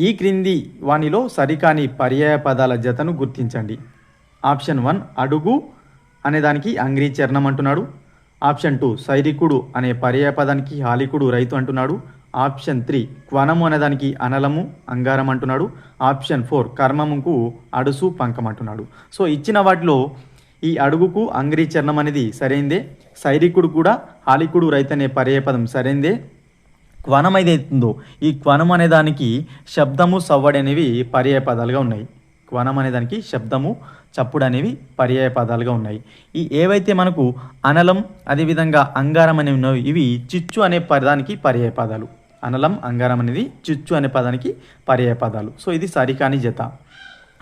ఈ క్రింది వానిలో సరికాని పర్యాయ పదాల జతను గుర్తించండి. ఆప్షన్ వన్ అడుగు అనే దానికి అంగ్రీ చరణం అంటున్నాడు. ఆప్షన్ టూ సైరికుడు అనే పర్యాయ పదానికి హాలికుడు రైతు అంటున్నాడు. ఆప్షన్ త్రీ క్వనము అనేదానికి అనలము అంగారం అంటున్నాడు. ఆప్షన్ ఫోర్ కర్మముకు అడుసు పంకం అంటున్నాడు. సో ఇచ్చిన వాటిలో ఈ అడుగుకు అంగ్రీ చరణం అనేది సరైందే. సైరికుడు కూడా హాలికుడు రైతు అనే పర్యాయ పదం సరైందే. క్వనం ఏదైతుందో ఈ క్వనం అనే దానికి శబ్దము సవ్వడి అనేవి పర్యాయ పదాలుగా ఉన్నాయి. క్వనం అనే దానికి శబ్దము చప్పుడు అనేవి పర్యాయ పదాలుగా ఉన్నాయి. ఈ ఏవైతే మనకు అనలం అదేవిధంగా అంగారం అనేవి ఉన్నవి ఇవి చిచ్చు అనే పదానికి పర్యాయ పదాలు. అనలం అంగారం అనేది చిచ్చు అనే పదానికి పర్యాయ పదాలు. సో ఇది సరికాని జత.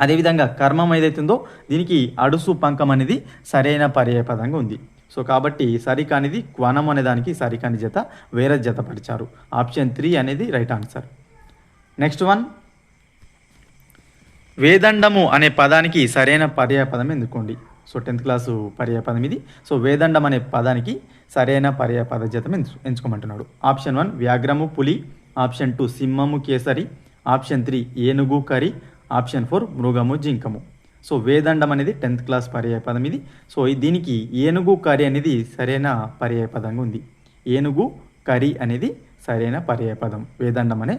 అదేవిధంగా కర్మం ఏదైతుందో దీనికి అడుసు పంకం అనేది సరైన పర్యాయ పదంగా ఉంది. సో కాబట్టి సరికానిది క్వనం అనే దానికి సరికాని జత వేరే జత పరిచారు ఆప్షన్ త్రీ అనేది రైట్ ఆన్సర్. Next one. వేదండము అనే పదానికి సరైన పర్యాయపదం ఎందుకోండి? సో టెన్త్ క్లాసు పర్యాయపదం ఇది. సో వేదండం అనే పదానికి సరైన పర్యాయపద జతం ఎంచు ఎంచుకోమంటున్నాడు. ఆప్షన్ వన్ వ్యాఘ్రము పులి. ఆప్షన్ టూ సింహము కేసరి. ఆప్షన్ త్రీ ఏనుగు కరి ఆప్షన్ ఫోర్ మృగము జింకము. సో వేదండం అనేది టెన్త్ క్లాస్ పర్యాయపదం ఇది. సో దీనికి ఏనుగు కరి అనేది సరైన పర్యాయ పదంగా ఉంది. ఏనుగు కరి అనేది సరైన పర్యాయపదం వేదండం అనే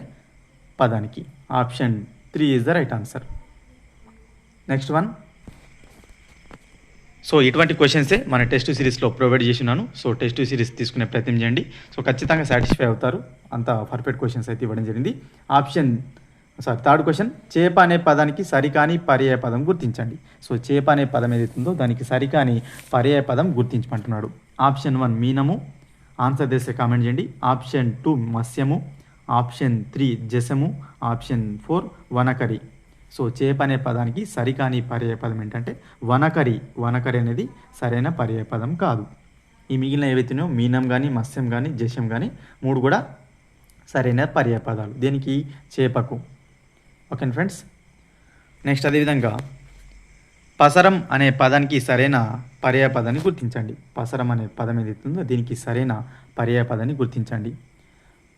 పదానికి. Option three is the right answer next one so ఇటువంటి క్వశ్చన్సే మన టెస్ట్ సిరీస్లో ప్రొవైడ్ చేసినాను. సో టెస్ట్ సిరీస్ తీసుకునే ప్రయత్నం చేయండి. సో ఖచ్చితంగా సాటిస్ఫై అవుతారు. అంత పర్ఫెక్ట్ క్వశ్చన్స్ అయితే ఇవ్వడం జరిగింది. ఆప్షన్ సారీ థర్డ్ క్వశ్చన్ చేప అనే పదానికి సరికాని పర్యాయ పదం గుర్తించండి. సో చేప అనే పదం ఏదైతుందో దానికి సరికాని పర్యాయ పదం గుర్తించమంటున్నాడు. ఆప్షన్ వన్ మీనము. ఆన్సర్ చేస్తే కామెంట్ చేయండి. ఆప్షన్ టూ మత్స్యము. ఆప్షన్ త్రీ జసము. ఆప్షన్ ఫోర్ వనకరి. సో చేప అనే పదానికి సరికాని పర్యాయ పదం ఏంటంటే వనకరి. వనకరి అనేది సరైన పర్యాయ పదం కాదు. ఈ మిగిలిన ఏవైతున్నాయో మీనం కానీ మత్స్యం కానీ జశం కానీ మూడు కూడా సరైన పర్యాయ పదాలు. దీనికి? చేపకు. Okay friends. నెక్స్ట్ అదేవిధంగా పసరం అనే పదానికి సరైన పర్యాయ పదాన్ని గుర్తించండి. పసరం అనే పదం ఏదైతుందో దీనికి సరైన పర్యాయ పదాన్ని గుర్తించండి.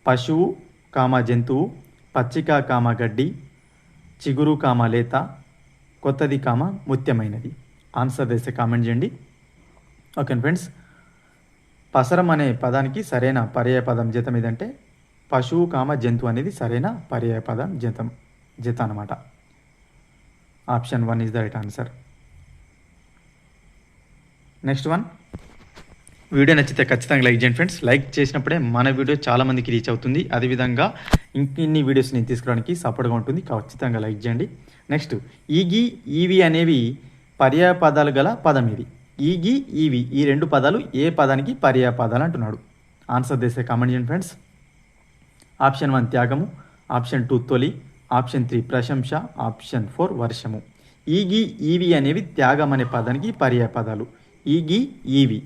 పశువు కామ జంతువు పచ్చిక కామ గడ్డి చిగురు కామ లేత కొత్తది కామ ముత్యమైనది. ఆన్సర్ చేస్తే కామెంట్ చేయండి. Okay friends. పసరం అనే పదానికి సరైన పర్యాయపదం జీతం ఏదంటే పశువు కామ జంతువు అనేది సరైన పర్యాయపదం జీతం జతం. జత అనమాట option one is the right answer. Next one. Video నచ్చితే ఖచ్చితంగా లైక్ చేయండి ఫ్రెండ్స్. లైక్ చేసినప్పుడే మన వీడియో చాలామందికి రీచ్ అవుతుంది. అదేవిధంగా ఇంకిన్ని వీడియోస్ నేను తీసుకోవడానికి సపోర్ట్గా ఉంటుంది. ఖచ్చితంగా లైక్ చేయండి. నెక్స్ట్ ఈగి ఈవి అనేవి పర్యాయ పదాలు గల పదం ఇది. ఈగి ఈవి ఈ రెండు పదాలు ఏ పదానికి పర్యాయ పదాలు అంటున్నాడు? ఆన్సర్ చేసే కామెంట్ చేయండి ఫ్రెండ్స్. ఆప్షన్ వన్ త్యాగము ఆప్షన్ టూ తొలి ఆప్షన్ త్రీ ప్రశంస ఆప్షన్ ఫోర్ వర్షము. ఈగి ఈవి అనేవి త్యాగం అనే పదానికి పర్యాయ పదాలు. ఈగి ఈవి.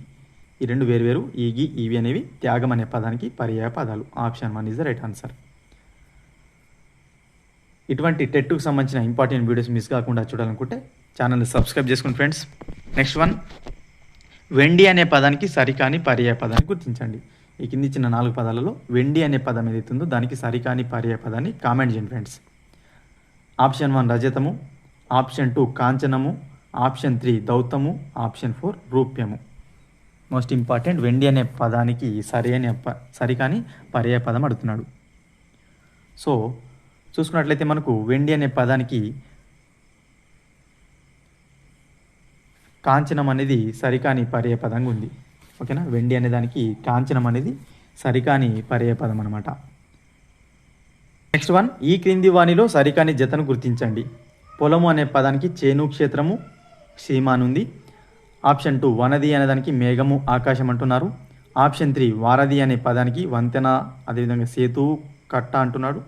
ఈ రెండు వేరు వేరు ఈగి ఈవి అనేవి త్యాగం అనే పదానికి పర్యాయ పదాలు. Option one is the right answer ఇటువంటి టెట్టుకు సంబంధించిన ఇంపార్టెంట్ వీడియోస్ మిస్ కాకుండా చూడాలనుకుంటే ఛానల్ని సబ్స్క్రైబ్ చేసుకోండి ఫ్రెండ్స్ నెక్స్ట్ వన్ వెండి అనే పదానికి సరికాని పర్యాయ పదాన్ని గుర్తించండి. ఈ కింది ఇచ్చిన నాలుగు పదాలలో వెండి అనే పదం ఏదైతుందో దానికి సరికాని పర్యాయ పదాన్ని కామెంట్ చేయండి ఫ్రెండ్స్ ఆప్షన్ వన్ రజతము ఆప్షన్ టూ కాంచనము ఆప్షన్ త్రీ దౌతము ఆప్షన్ ఫోర్ రూప్యము. మోస్ట్ ఇంపార్టెంట్ వెండి అనే పదానికి సరి అనే ప- సరికాని పర్యాయ పదం అడుగుతున్నాడు. సో చూసుకున్నట్లయితే మనకు వెండి అనే పదానికి కాంచనం అనేది సరికాని పర్యాయ పదంగా ఉంది. ఓకేనా వెండి అనే దానికి కాంచనం అనేది సరికాని పర్యాయ పదం అనమాట నెక్స్ట్ వన్ ఈ క్రింది వాణిలో సరికాని జతను గుర్తించండి. పొలము అనే పదానికి చేను క్షేత్రము సీమానుంది. ఆప్షన్ టూ వనది అనే దానికి మేఘము ఆకాశం అంటున్నారు. ఆప్షన్ త్రీ వారధి అనే పదానికి వంతెన అదేవిధంగా సేతు కట్ట అంటున్నాడు.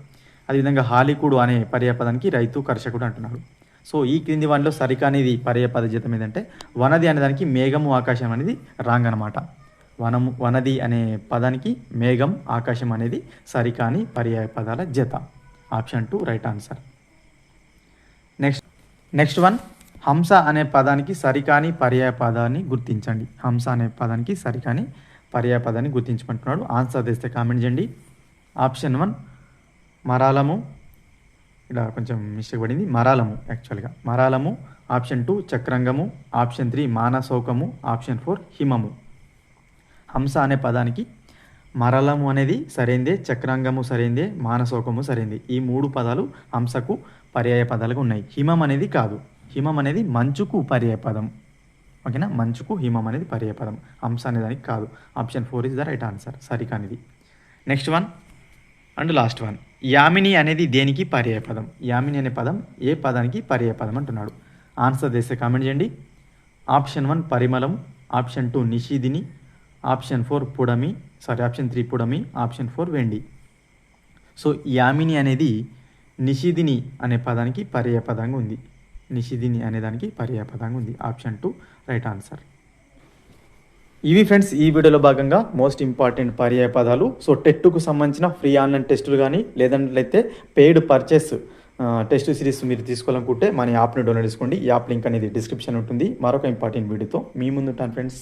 అదేవిధంగా హాలికుడు అనే పర్యాపదానికి రైతు కర్షకుడు అంటున్నాడు. సో ఈ క్రింది వాణిలో సరికానిది పర్యాపద జీతం ఏంటంటే వనది అనేదానికి మేఘము ఆకాశం అనేది రాంగ్ అనమాట వనము వనది అనే పదానికి మేఘం ఆకాశం అనేది సరికాని పర్యాయ పదాల జత. Option two right answer. Next next one హంస అనే పదానికి సరికాని పర్యాయ పదాన్ని గుర్తించండి. హంస అనే పదానికి సరికాని పర్యాయ పదాన్ని గుర్తించమంటున్నాడు. ఆన్సర్ తెస్తే కామెంట్ చేయండి. ఆప్షన్ వన్ మరాలము. ఇక్కడ కొంచెం మిస్టేక్ పడింది. మరాలము యాక్చువల్గా. మరాలము ఆప్షన్ టూ చక్రంగము. ఆప్షన్ త్రీ మానసౌకము. ఆప్షన్ ఫోర్ హిమము. హంస అనే పదానికి మరలము అనేది సరైందే చక్రాంగము సరైందే మానసోకము సరైంది. ఈ మూడు పదాలు హంసకు పర్యాయ పదాలుగా ఉన్నాయి. హిమం అనేది కాదు. హిమం అనేది మంచుకు పర్యాయ పదం. ఓకేనా? మంచుకు హిమం అనేది పర్యాయ పదం. హంస అనే దానికి కాదు. Option four is the right answer. సరికానిది. Next one and last one. Yamini అనేది దేనికి పర్యాయ పదం? యామిని అనే పదం ఏ పదానికి పర్యాయ పదం అంటున్నాడు? ఆన్సర్ చేస్తే కామెంట్ చేయండి. ఆప్షన్ వన్ పరిమళం ఆప్షన్ టూ నిషిదిని ఆప్షన్ ఫోర్ పుడమి సారీ ఆప్షన్ త్రీ పుడమి ఆప్షన్ ఫోర్ వెండి. సో యామిని అనేది నిషిదిని అనే పదానికి పర్యాపదంగా ఉంది. నిషిదిని అనే దానికి పర్యాయపదంగా ఉంది. Option two right answer. ఇవి ఫ్రెండ్స్ ఈ వీడియోలో భాగంగా మోస్ట్ ఇంపార్టెంట్ పర్యాయ పదాలు. సో టెట్టుకు సంబంధించిన ఫ్రీ ఆన్లైన్ టెస్టులు కానీ లేదంటే పెయిడ్ పర్చేస్ టెస్ట్ సిరీస్ మీరు తీసుకోవాలనుకుంటే మన యాప్ని డౌన్లోడ్ చేసుకోండి. యాప్ లింక్ అనేది డిస్క్రిప్షన్ ఉంటుంది. మరొక ఇంపార్టెంట్ వీడియోతో మీ ముందు ఉంటాను ఫ్రెండ్స్.